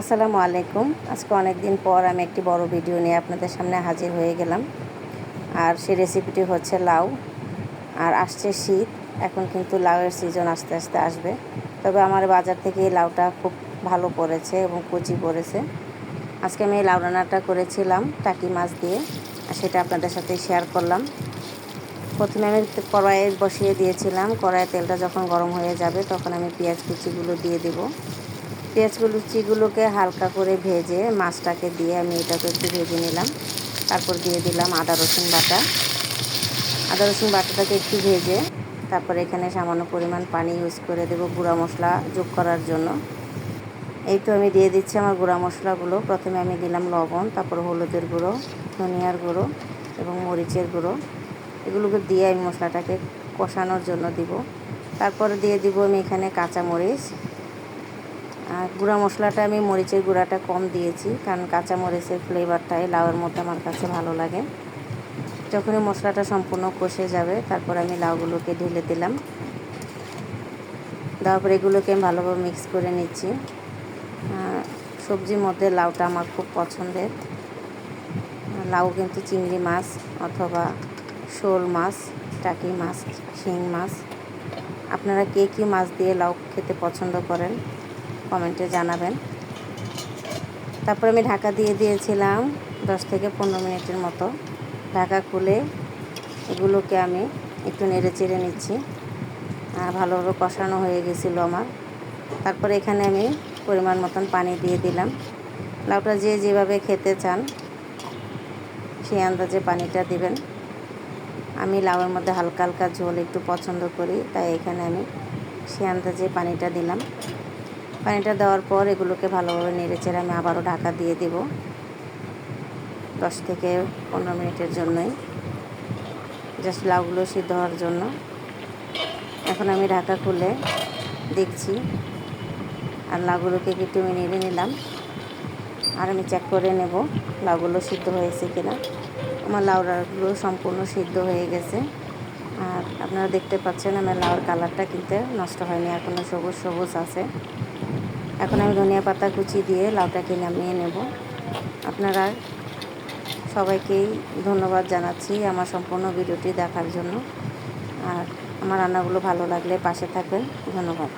আসসালামু আলাইকুম। আজকে অনেক দিন পর আমি একটি বড় ভিডিও নিয়ে আপনাদের সামনে হাজির হয়ে গেলাম। আর সেই রেসিপিটি হচ্ছে লাউ। আর আসছে শীত। এখন কিন্তু লাউয়ের সিজন আস্তে আস্তে আসবে। তবে আমার বাজার থেকে এই লাউটা খুব ভালো পড়েছে এবং কুচি পড়েছে। আজকে আমি এই লাউ রান্নাটা করেছিলাম টাকি মাছ দিয়ে। আর সেটা আপনাদের সাথে শেয়ার করলাম। প্রথমে আমি কড়াইয়ে বসিয়ে দিয়েছিলাম। কড়াইয়ে তেলটা যখন গরম হয়ে যাবে তখন আমি পেঁয়াজ কুচিগুলো দিয়ে দেবো। পেঁয়াজ কুচিগুলোকে হালকা করে ভেজে মাছটাকে দিয়ে আমি এটাকে একটু ভেজে নিলাম। তারপর দিয়ে দিলাম আদা, রসুন বাটা। আদা, রসুন বাটাটাকে একটু ভেজে তারপর এখানে সামান্য পরিমাণ পানি ইউজ করে দেব গুঁড়া মশলা যোগ করার জন্য। এই তো আমি দিয়ে দিচ্ছি আমার গুঁড়া মশলাগুলো। প্রথমে আমি দিলাম লবণ, তারপর হলুদের গুঁড়ো, ধনিয়ার গুঁড়ো এবং মরিচের গুঁড়ো। এগুলোকে দিয়ে আমি মশলাটাকে কষানোর জন্য দিব। তারপর দিয়ে দিব আমি এখানে কাঁচামরিচ। আর গুঁড়া মশলাটা আমি মরিচের গুঁড়াটা কম দিয়েছি, কারণ কাঁচা মরিচের ফ্লেভারটাই লাউয়ের মধ্যে আমার কাছে ভালো লাগে। যখনই মশলাটা সম্পূর্ণ কষে যাবে, তারপর আমি লাউগুলোকে ঢেলে দিলাম। দেওয়ার পর এগুলোকে আমি ভালোভাবে মিক্স করে নিচ্ছি। সবজির মধ্যে লাউটা আমার খুব পছন্দের। লাউ কিন্তু চিংড়ি মাছ অথবা শোল মাছ, টাকি মাছ, শিং মাছ। আপনারা কে কী মাছ দিয়ে লাউ খেতে পছন্দ করেন? কমেন্টে জানাবেন। তারপর আমি ঢাকা দিয়ে দিয়েছিলাম দশ থেকে পনেরো মিনিটের মতো। ঢাকা খুলে এগুলোকে আমি একটু নেড়ে চেড়ে নিচ্ছি। আর ভালোভাবে কষানো হয়ে গেছিল আমার। তারপরে এখানে আমি পরিমাণ মতন পানি দিয়ে দিলাম। লাউটা যে যেভাবে খেতে চান, সেই আন্দাজে পানিটা দিবেন। আমি লাউয়ের মধ্যে হালকা হালকা ঝোল একটু পছন্দ করি, তাই এখানে আমি সে আন্দাজে পানিটা দিলাম। পানিটা দেওয়ার পর এগুলোকে ভালোভাবে নেড়ে চেড়ে আমি আবারও ঢাকা দিয়ে দেব। দশ থেকে পনেরো মিনিটের জন্যই। জাস্ট লাউগুলো সিদ্ধ হওয়ার জন্য। এখন আমি ঢাকা খুলে দেখছি। আর লাউগুলোকে একটু আমি নেড়ে নিলাম। আর আমি চেক করে নেব লাউগুলো সিদ্ধ হয়েছে কিনা। আমার লাউগুলো সম্পূর্ণ সিদ্ধ হয়ে গেছে। আর আপনারা দেখতে পাচ্ছেন আমার লাউর কালারটা কিন্তু নষ্ট হয়নি। এখনও সবুজ সবুজ আছে। এখন আমি ধনিয়া পাতা কুচি দিয়ে লাউটাকে নামিয়ে নেব। আপনারা সবাইকেই ধন্যবাদ জানাচ্ছি আমার সম্পূর্ণ ভিডিওটি দেখার জন্য। আর আমার রান্নাগুলো ভালো লাগলে পাশে থাকবেন। ধন্যবাদ।